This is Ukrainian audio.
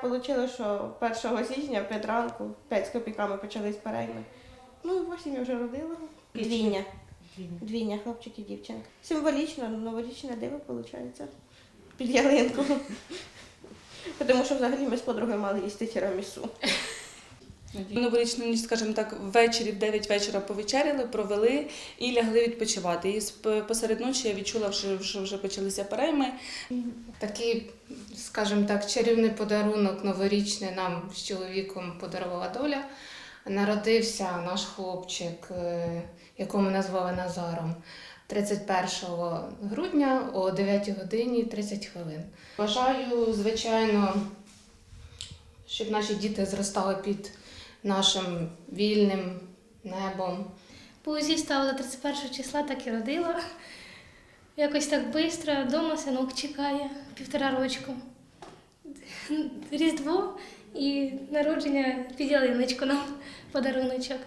так вийшло, що 1 січня в 5 ранку 5 з копійками почались перейми. Ну, і 8 я вже родила. Двійня. Двійня, хлопчик і дівчинка. Символічно, новорічне диво виходить. Під ялинку. Тому що взагалі ми з подругою мали їсти тірамісу. Новорічну ніч, скажімо так, ввечері в 9 вечора повечеряли, провели і лягли відпочивати. І посеред ночі я відчула, що вже почалися перейми. Такий, скажімо так, чарівний подарунок новорічний нам з чоловіком подарувала доля. Народився наш хлопчик, е, якого ми назвали Назаром, 31 грудня о 9 годині 30 хвилин. Бажаю, звичайно, щоб наші діти зростали під нашим вільним небом. По УЗІ ставила 31 числа, так і родила. Якось так швидко, вдома синок чекає півтора рочку. Різдво і народження під ялиночку нам подаруночок.